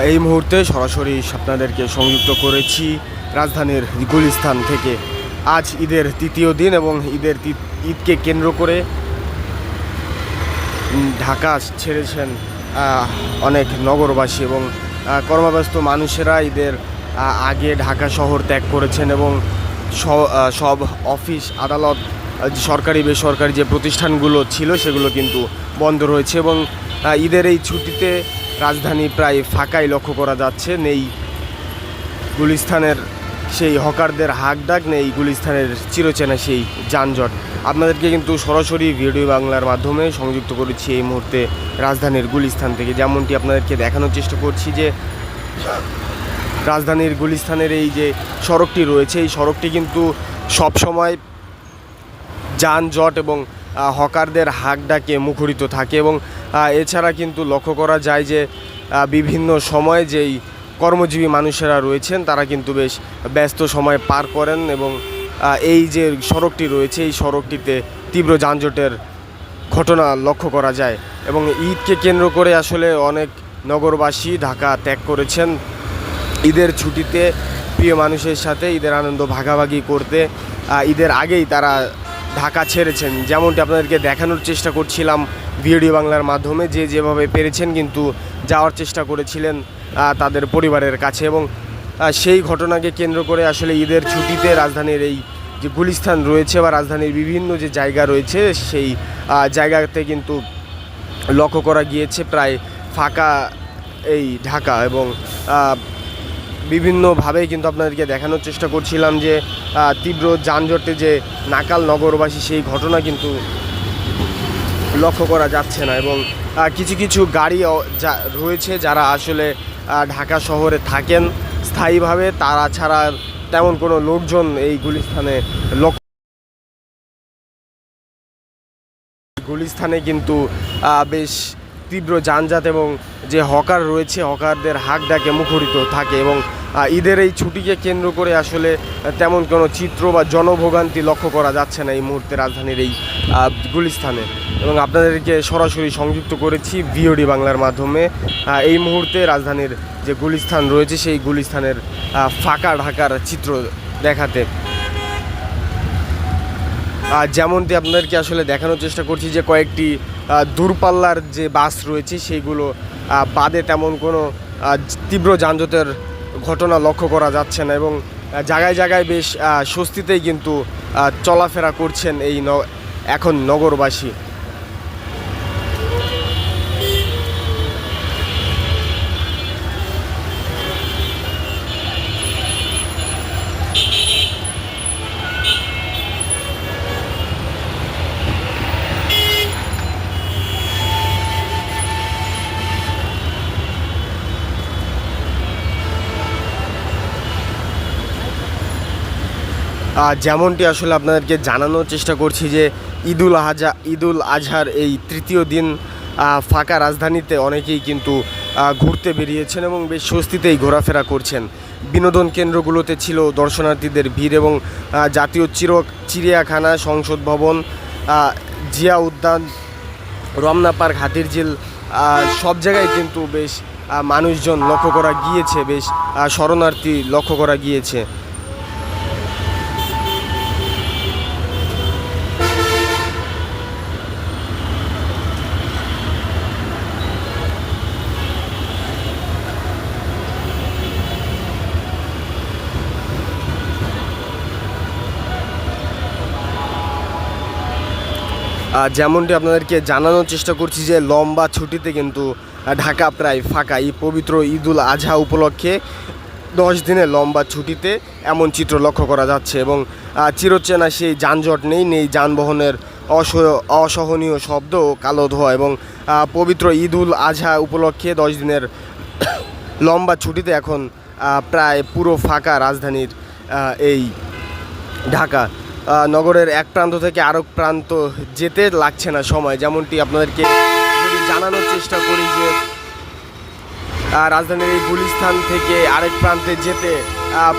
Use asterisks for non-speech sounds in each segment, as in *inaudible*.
এই মুহূর্তে সরাসরি আপনাদেরকে সংযুক্ত করেছি রাজধানীর গুলিস্তান থেকে। আজ ঈদের তৃতীয় দিন এবং ঈদের ঈদকে কেন্দ্র করে ঢাকা ছেড়েছেন অনেক নগরবাসী এবং কর্মব্যস্ত মানুষেরা ঈদের আগে ঢাকা শহর ত্যাগ করেছেন এবং সব অফিস, আদালত সরকারি, বেসরকারি যে প্রতিষ্ঠানগুলো ছিল সেগুলো কিন্তু বন্ধ রয়েছে এবং ঈদের এই ছুটিতে রাজধানী প্রায় ফাঁকাই লক্ষ্য করা যাচ্ছে। নেই গুলিস্তানের সেই হকারদের হাক ডাক নেই গুলিস্তানের চিরচেনা সেই যানজট। আপনাদেরকে কিন্তু সরাসরি ভিডিও বাংলার মাধ্যমে সংযুক্ত করেছি এই মুহূর্তে রাজধানীর গুলিস্তান থেকে। যেমনটি আপনাদেরকে দেখানোর চেষ্টা করছি যে, রাজধানীর গুলিস্তানের এই যে সড়কটি রয়েছে, এই সড়কটি কিন্তু সব সময় যানজট এবং হকারদের হাক ডাকে মুখরিত থাকে এবং এছাড়া কিন্তু লক্ষ্য করা যায় যে বিভিন্ন সময় যেই কর্মজীবী মানুষেরা রয়েছেন, তারা কিন্তু বেশ ব্যস্ত সময় পার করেন এবং এই যে সড়কটি রয়েছে, এই সড়কটিতে তীব্র যানজটের ঘটনা লক্ষ্য করা যায় এবং ঈদকে কেন্দ্র করে আসলে অনেক নগরবাসী ঢাকা ত্যাগ করেছেন। ঈদের ছুটিতে প্রিয় মানুষের সাথে ঈদের আনন্দ ভাগাভাগি করতে ঈদের আগেই তারা ঢাকা ছেড়েছেন। যেমনটি আপনাদেরকে দেখানোর চেষ্টা করছিলাম ভিডিও বাংলার মাধ্যমে যে যেভাবে পেরেছেন কিন্তু যাওয়ার চেষ্টা করেছিলেন তাদের পরিবারের কাছে এবং সেই ঘটনাকে কেন্দ্র করে আসলে ঈদের ছুটিতে রাজধানীর এই যে গুলিস্থান রয়েছে বা রাজধানীর বিভিন্ন যে জায়গা রয়েছে, সেই জায়গাতে কিন্তু লক্ষ্য করা গিয়েছে প্রায় ফাঁকা এই ঢাকা এবং বিভিন্নভাবে কিন্তু আপনাদেরকে দেখানোর চেষ্টা করছিলাম যে তীব্র যানজটে যে নাকাল নগরবাসী সেই ঘটনা কিন্তু লক্ষ্য করা যাচ্ছে না এবং কিছু কিছু গাড়ি যা রয়েছে যারা আসলে ঢাকা শহরে থাকেন স্থায়ীভাবে, তারা ছাড়া তেমন কোনো লোকজন এই গুলিস্থানে লক্ষ্য গুলিস্থানে কিন্তু বেশ তীব্র যানজাত এবং যে হকার রয়েছে, হকারদের হাক ডাকে মুখরিত থাকে এবং ঈদের এই ছুটিকে কেন্দ্র করে আসলে তেমন কোনো চিত্র বা জনভোগান্তি লক্ষ্য করা যাচ্ছে না এই মুহূর্তে রাজধানীর এই গুলিস্থানে এবং আপনাদেরকে সরাসরি সংযুক্ত করেছি ভিওডি বাংলার মাধ্যমে। এই মুহূর্তে রাজধানীর যে গুলিস্থান রয়েছে, সেই গুলিস্থানের ফাঁকা ঢাকার চিত্র দেখাতে। আর যেমনটি আপনাদেরকে আসলে দেখানোর চেষ্টা করছি যে কয়েকটি দূরপাল্লার যে বাস রয়েছে, সেইগুলো বাদে তেমন কোনো তীব্র যানজটের ঘটনা লক্ষ্য করা যাচ্ছে না এবং জায়গায় জায়গায় বেশ স্বস্তিতেই কিন্তু চলাফেরা করছেন এই এখন নগরবাসী। যেমনটি আসলে আপনাদেরকে জানানোর চেষ্টা করছি যে ঈদুল আজহা, ঈদুল আজহার এই তৃতীয় দিন ফাঁকা রাজধানীতে অনেকেই কিন্তু ঘুরতে বেরিয়েছেন এবং বেশ স্বস্তিতেই ঘোরাফেরা করছেন। বিনোদন কেন্দ্রগুলোতে ছিল দর্শনার্থীদের ভিড় এবং জাতীয় চির চিড়িয়াখানা, সংসদ ভবন জিয়া উদ্যান, রমনা পার্ক হাতির ঝিল সব জায়গায় কিন্তু বেশ মানুষজন লক্ষ্য করা গিয়েছে, বেশ শরণার্থী লক্ষ্য করা গিয়েছে। যেমনটি আপনাদেরকে জানানোর চেষ্টা করছি যে লম্বা ছুটিতে কিন্তু ঢাকা প্রায় ফাঁকা এই পবিত্র ঈদুল আজহা উপলক্ষে দশ দিনের লম্বা ছুটিতে এমন চিত্র লক্ষ্য করা যাচ্ছে এবং চিরচেনা সেই যানজট নেই নেই যানবাহনের অস- অসহনীয় শব্দ কালো ধোয়া এবং পবিত্র ঈদুল আজহা উপলক্ষে দশ দিনের *coughs* লম্বা ছুটিতে এখন প্রায় পুরো ফাঁকা রাজধানীর এই ঢাকা। নগরের এক প্রান্ত থেকে আরেক প্রান্ত যেতে লাগছে না সময়। যেমনটি আপনাদেরকে যদি জানানোর চেষ্টা করি যে রাজধানীর এই গুলিস্থান থেকে আরেক প্রান্তে যেতে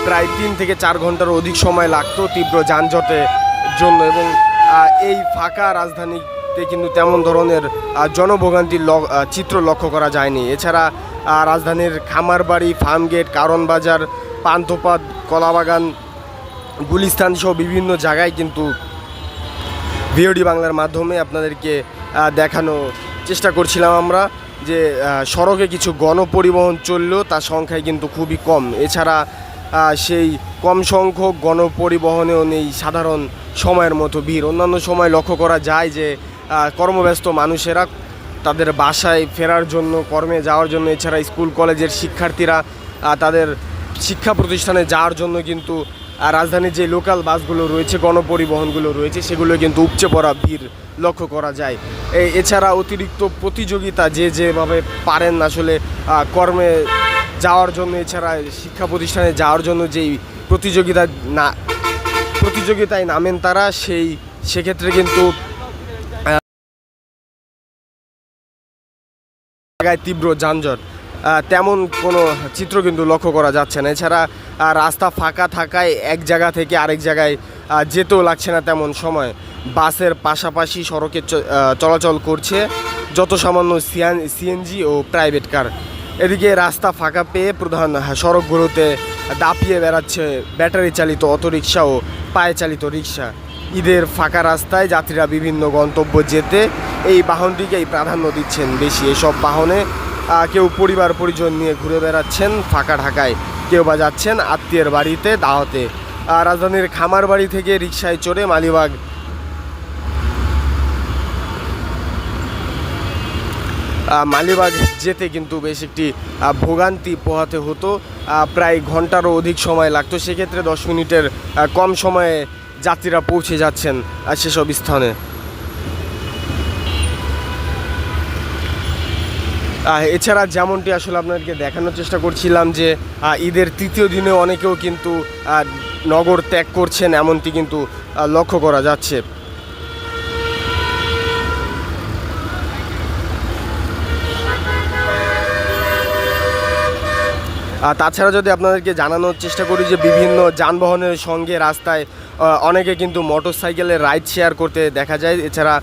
প্রায় তিন থেকে চার ঘণ্টার অধিক সময় লাগতো তীব্র যানজটের জন্য এবং এই ফাঁকা রাজধানীতে কিন্তু তেমন ধরনের জনভোগান্তির চিত্র লক্ষ্য করা যায়নি। এছাড়া রাজধানীর খামারবাড়ি, ফার্মগেট, কারণ বাজার পান্থপাত কলাবাগান গুলিস্তান সহ বিভিন্ন জায়গায় কিন্তু ভিওডি বাংলার মাধ্যমে আপনাদেরকে দেখানো চেষ্টা করছিলাম আমরা যে সড়কে কিছু গণপরিবহন চললেও তার সংখ্যায় কিন্তু খুবই কম। এছাড়া সেই কম সংখ্যক গণপরিবহনেও নেই সাধারণ সময়ের মতো ভিড়। অন্যান্য সময় লক্ষ্য করা যায় যে কর্মব্যস্ত মানুষেরা তাদের বাসায় ফেরার জন্য, কর্মে যাওয়ার জন্য, এছাড়া স্কুল, কলেজের শিক্ষার্থীরা তাদের শিক্ষা প্রতিষ্ঠানে যাওয়ার জন্য কিন্তু রাজধানীর যে লোকাল বাসগুলো রয়েছে, গণপরিবহনগুলো রয়েছে সেগুলো কিন্তু উপচে পড়া ভিড় লক্ষ্য করা যায়। এছাড়া অতিরিক্ত প্রতিযোগিতা যে যেভাবে পারেন আসলে কর্মে যাওয়ার জন্য, এছাড়া শিক্ষা প্রতিষ্ঠানে যাওয়ার জন্য যেই প্রতিযোগিতা না, প্রতিযোগিতায় নামেন তারা, সেই, সেক্ষেত্রে কিন্তু জায়গায় তীব্র যানজট। তেমন কোনো চিত্র কিন্তু লক্ষ্য করা যাচ্ছে না। এছাড়া রাস্তা ফাঁকা থাকায় এক জায়গা থেকে আরেক জায়গায় যেতেও লাগছে না তেমন সময়। বাসের পাশাপাশি সড়কে চলাচল করছে যত সামান্য সিয়ান, সিএনজি ও প্রাইভেট কার। এদিকে রাস্তা ফাঁকা পেয়ে প্রধান সড়কগুলোতে দাপিয়ে বেড়াচ্ছে ব্যাটারি চালিত অটোরিকশা ও পায়ে চালিত রিক্সা ঈদের ফাঁকা রাস্তায় যাত্রীরা বিভিন্ন গন্তব্য যেতে এই বাহনটিকেই প্রাধান্য দিচ্ছেন বেশি। এসব বাহনে কেউ পরিবার পরিজন নিয়ে ঘুরে বেড়াচ্ছেন, ফাঁকা ঢাকায়। কেউ বা যাচ্ছেন আত্মীয়ের বাড়িতে, দাওয়াতে। রাজধানীর খামার বাড়ি থেকে রিক্সায় চড়ে মালিবাগ। মালিবাগ যেতে কিন্তু বেশ একটি ভোগান্তি পোহাতে হতো। প্রায় ঘন্টারও অধিক সময় লাগতো। সেক্ষেত্রে দশ মিনিটের কম সময়ে যাত্রীরা পৌঁছে যাচ্ছেন সেসব স্থানে। এছাড়া যেমনটি আসলে আপনাদেরকে দেখানোর চেষ্টা করছিলাম যে ঈদের তৃতীয় দিনে অনেকেও কিন্তু নগর ত্যাগ করছেন, এমনটি কিন্তু লক্ষ্য করা যাচ্ছে। তাছাড়া যদি আপনাদেরকে জানানোর চেষ্টা করি যে, বিভিন্ন যানবাহনের সঙ্গে রাস্তায় অনেকে কিন্তু মোটর সাইকেলের রাইড শেয়ার করতে দেখা যায়। এছাড়া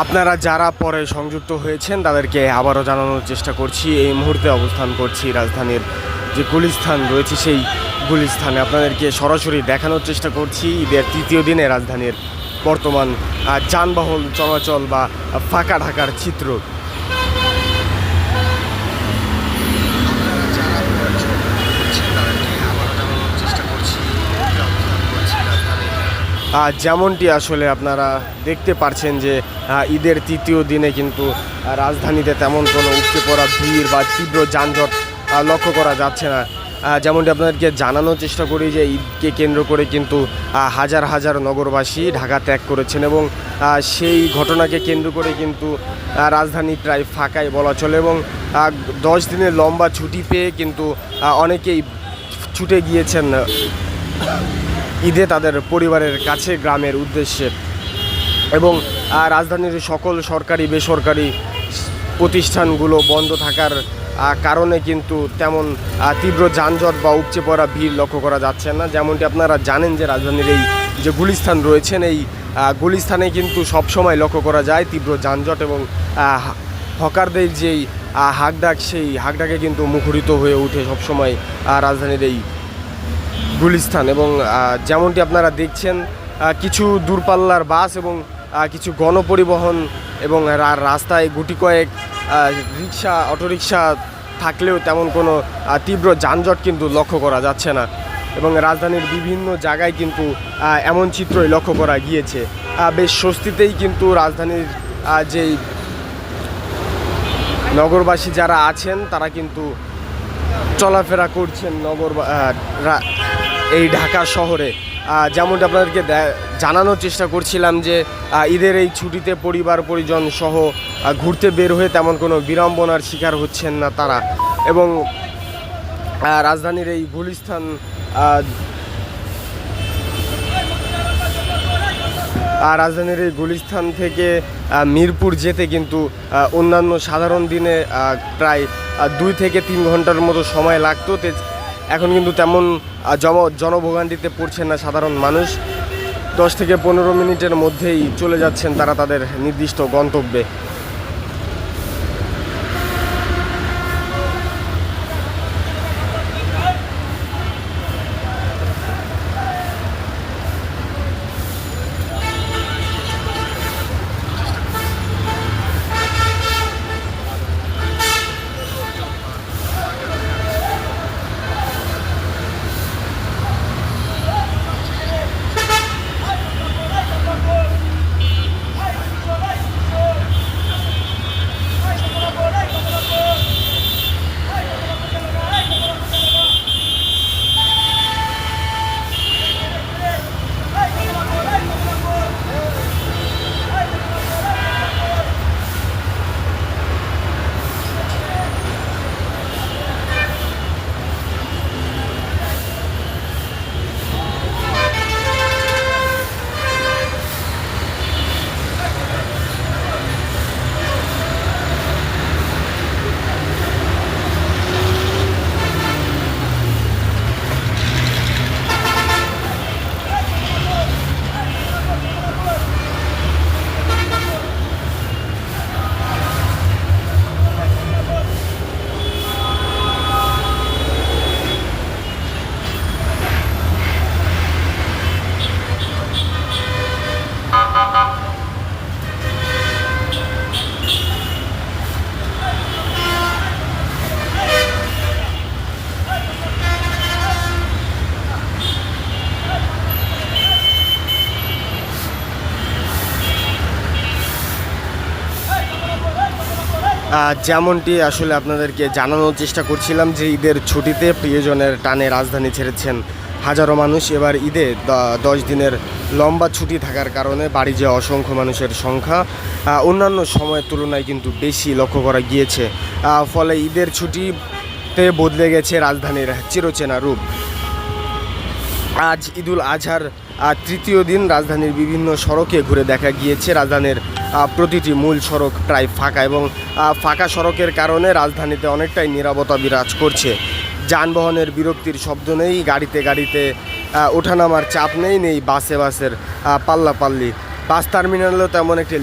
আপনারা যারা পরে সংযুক্ত হয়েছেন, তাদেরকে আবারও জানানোর চেষ্টা করছি। এই মুহূর্তে অবস্থান করছি রাজধানীর যে গুলিস্থান রয়েছে, সেই গুলিস্থানে আপনাদেরকে সরাসরি দেখানোর চেষ্টা করছি। ঈদের তৃতীয় দিনে রাজধানীর বর্তমান যানবাহন চলাচল বা ফাঁকা ঢাকার চিত্র যেমনটি আসলে আপনারা দেখতে পারছেন যে ঈদের তৃতীয় দিনে কিন্তু রাজধানীতে তেমন কোনো উপচে পড়া ভিড় বা তীব্র যানজট লক্ষ্য করা যাচ্ছে না। যেমনটি আপনাদেরকে জানানোর চেষ্টা করি যে, ঈদকে কেন্দ্র করে কিন্তু হাজার হাজার নগরবাসী ঢাকা ত্যাগ করেছেন এবং সেই ঘটনাকে কেন্দ্র করে কিন্তু রাজধানী প্রায় ফাঁকাই বলা চলে এবং দশ দিনের লম্বা ছুটি পেয়ে কিন্তু অনেকেই ছুটে গিয়েছেন। ঈদে তাদের পরিবারের কাছে গ্রামের উদ্দেশ্যে। এবং রাজধানীর সকল সরকারি, বেসরকারি প্রতিষ্ঠানগুলো বন্ধ থাকার কারণে কিন্তু তেমন তীব্র যানজট বা উপচে পড়া ভিড় লক্ষ্য করা যাচ্ছে না। যেমনটি আপনারা জানেন যে রাজধানীর এই যে গুলিস্থান রয়েছেন, এই গুলিস্থানে কিন্তু সবসময় লক্ষ্য করা যায় তীব্র যানজট এবং হকারদের যেই হাকডাক, সেই হাকডাকে কিন্তু মুখরিত হয়ে ওঠে সবসময় রাজধানীর এই গুলিস্তান এবং যেমনটি আপনারা দেখছেন কিছু দূরপাল্লার বাস এবং কিছু গণপরিবহন এবং রাস্তায় গুটি কয়েক রিক্সা অটোরিকশা থাকলেও তেমন কোনো তীব্র যানজট কিন্তু লক্ষ্য করা যাচ্ছে না এবং রাজধানীর বিভিন্ন জায়গায় কিন্তু এমন চিত্রই লক্ষ্য করা গিয়েছে। বেশ স্বস্তিতেই কিন্তু রাজধানীর যেই নগরবাসী যারা আছেন, তারা কিন্তু চলাফেরা করছেন নগর এই ঢাকা শহরে। যেমনটা আপনাদেরকে জানানোর চেষ্টা করছিলাম যে ঈদের এই ছুটিতে পরিবার, পরিজন সহ ঘুরতে বের হয়ে তেমন কোনো বিড়ম্বনার শিকার হচ্ছেন না তারা। এবং রাজধানীর এই আর রাজধানীর এই গুলিস্তান থেকে মিরপুর যেতে কিন্তু অন্যান্য সাধারণ দিনে প্রায় দুই থেকে তিন ঘণ্টার মতো সময় লাগতো। এখন কিন্তু তেমন জম জনভোগান্তিতে পড়ছেন না সাধারণ মানুষ। দশ থেকে পনেরো মিনিটের মধ্যেই চলে যাচ্ছেন তারা তাদের নির্দিষ্ট গন্তব্যে। যেমনটি আসলে আপনাদেরকে জানানোর চেষ্টা করছিলাম যে ঈদের ছুটিতে প্রিয়জনের টানে রাজধানী ছেড়েছেন হাজারো মানুষ। এবার ঈদে দশ দিনের লম্বা ছুটি থাকার কারণে বাড়ি যে অসংখ্য মানুষের সংখ্যা অন্যান্য সময়ের তুলনায় কিন্তু বেশি লক্ষ্য করা গিয়েছে। ফলে ঈদের ছুটিতে বদলে গেছে রাজধানীর চিরচেনা রূপ। আজ ঈদুল আজহার তৃতীয় দিন রাজধানীর বিভিন্ন সড়কে ঘুরে দেখা গিয়েছে। রাজধানীর প্রতিটি মূল সড়ক প্রায় ফাঁকা এবং ফাঁকা সড়কের কারণে রাজধানীতে অনেকটাই নিরাপত্তা বিরাজ করছে। যানবাহনের বিরক্তির শব্দ নেই, গাড়িতে গাড়িতে ওঠানামার চাপ নেই নেই বাসে বাসের পাল্লাপাল্লি। বাস টার্মিনালেও তেমন একটি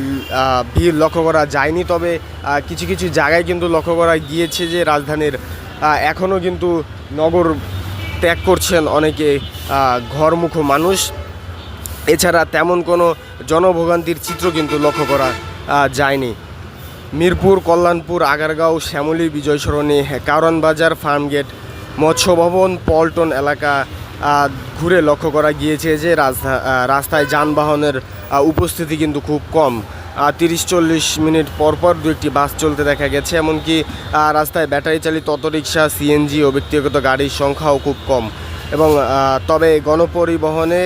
ভিড় লক্ষ্য করা যায়নি, তবে কিছু কিছু জায়গায় কিন্তু লক্ষ্য করা গিয়েছে যে রাজধানীর এখনও কিন্তু নগর ত্যাগ করছেন অনেকে ঘরমুখ মানুষ। এছাড়া তেমন কোনো জনভোগান্তির চিত্র কিন্তু লক্ষ্য করা যায়নি। মিরপুর, কল্যাণপুর, আগারগাঁও, শ্যামলী বিজয় সরণি কারণ বাজার, ফার্মগেট মৎস্য ভবন পল্টন এলাকা ঘুরে লক্ষ্য করা গিয়েছে যে রাস্তায় যানবাহনের উপস্থিতি কিন্তু খুব কম। তিরিশ চল্লিশ মিনিট পর পর দু একটি বাস চলতে দেখা গেছে, এমনকি রাস্তায় ব্যাটারি চালিত অটোরিকশা, সিএনজি ও ব্যক্তিগত গাড়ির সংখ্যাও খুব কম। এবং তবে গণপরিবহনে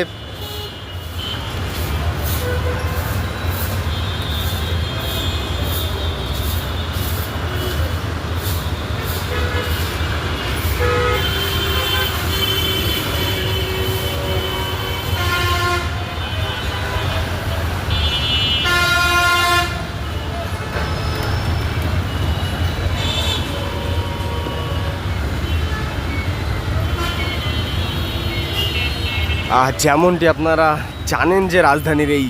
যেমনটি আপনারা জানেন যে রাজধানীর এই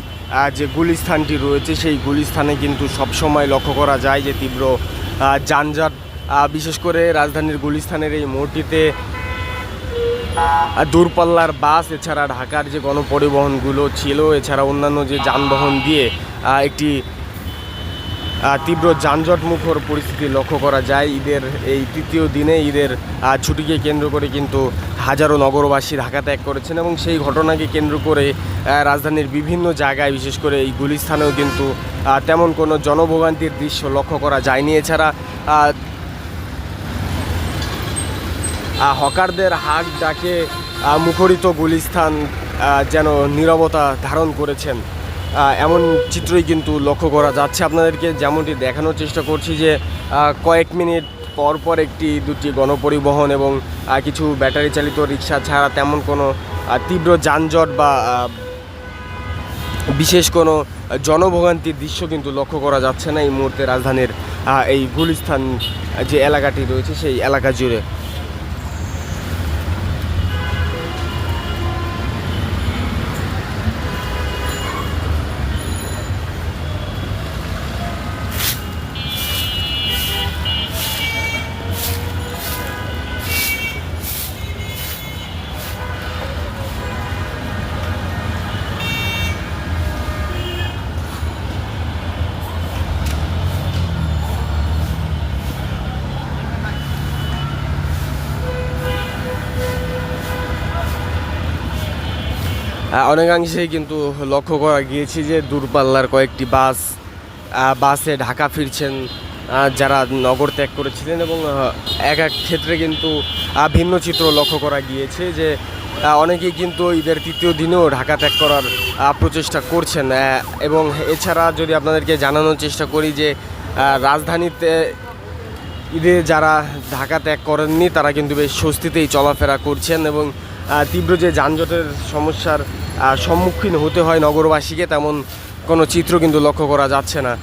যে গুলিস্থানটি রয়েছে, সেই গুলিস্থানে কিন্তু সবসময় লক্ষ্য করা যায় যে তীব্র যানজট বিশেষ করে রাজধানীর গুলিস্থানের এই মোড়টিতে দূরপাল্লার বাস, এছাড়া ঢাকার যে গণপরিবহনগুলো ছিল, এছাড়া অন্যান্য যে যানবাহন দিয়ে একটি তীব্র যানজট মুখর পরিস্থিতি লক্ষ্য করা যায়। ঈদের এই তৃতীয় দিনে ঈদের ছুটিকে কেন্দ্র করে কিন্তু হাজারো নগরবাসী ঢাকা ত্যাগ করেছেন এবং সেই ঘটনাকে কেন্দ্র করে রাজধানীর বিভিন্ন জায়গায়, বিশেষ করে এই গুলিস্থানেও কিন্তু তেমন কোনো জনভোগান্তির দৃশ্য লক্ষ্য করা যায়নি। এছাড়া হকারদের হাক ডাকে মুখরিত গুলিস্থান যেন নীরবতা ধারণ করেছেন। এমন চিত্রই কিন্তু লক্ষ্য করা যাচ্ছে। আপনাদেরকে যেমনটি দেখানোর চেষ্টা করছি যে কয়েক মিনিট পর পর একটি দুটি গণপরিবহন এবং কিছু ব্যাটারি চালিত রিক্সা ছাড়া তেমন কোনো তীব্র যানজট বা বিশেষ কোনো জনভোগান্তির দৃশ্য কিন্তু লক্ষ্য করা যাচ্ছে না। এই মুহূর্তে রাজধানীর এই গুলিস্থান যে এলাকাটি রয়েছে, সেই এলাকা জুড়ে। অনেকাংশেই কিন্তু লক্ষ্য করা গিয়েছে যে দূরপাল্লার কয়েকটি বাস বাসে ঢাকা ফিরছেন যারা নগর ত্যাগ করেছিলেন এবং এক এক ক্ষেত্রে কিন্তু ভিন্ন চিত্র লক্ষ্য করা গিয়েছে যে অনেকেই কিন্তু ঈদের তৃতীয় দিনেও ঢাকা ত্যাগ করার প্রচেষ্টা করছেন এবং এছাড়া যদি আপনাদেরকে জানানোর চেষ্টা করি যে রাজধানীতে ঈদে যারা ঢাকা ত্যাগ করেননি, তারা কিন্তু বেশ স্বস্তিতেই চলাফেরা করছেন এবং তীব্র যে যানজটের সমস্যার সম্মুখীন হতে হয় নগরবাসীকে, তেমন কোনো চিত্র কিন্তু লক্ষ্য করা যাচ্ছে না।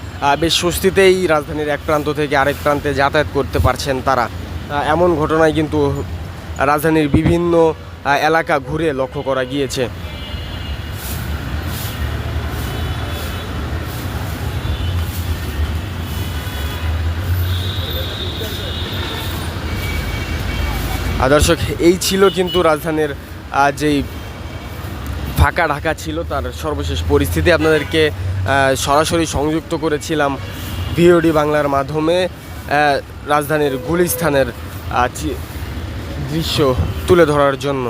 বেশ স্বস্তিতেই রাজধানীর এক প্রান্ত থেকে আরেক প্রান্তে যাতায়াত করতে পারছেন তারা। এমন ঘটনায় কিন্তু রাজধানীর বিভিন্ন এলাকা ঘুরে লক্ষ্য করা গিয়েছে। আর দর্শক, এই ছিল কিন্তু রাজধানীর যেই ফাঁকা ঢাকা ছিল, তার সর্বশেষ পরিস্থিতি। আপনাদেরকে সরাসরি সংযুক্ত করেছিলাম ভিওডি বাংলার মাধ্যমে রাজধানীর গুলিস্থানের দৃশ্য তুলে ধরার জন্য।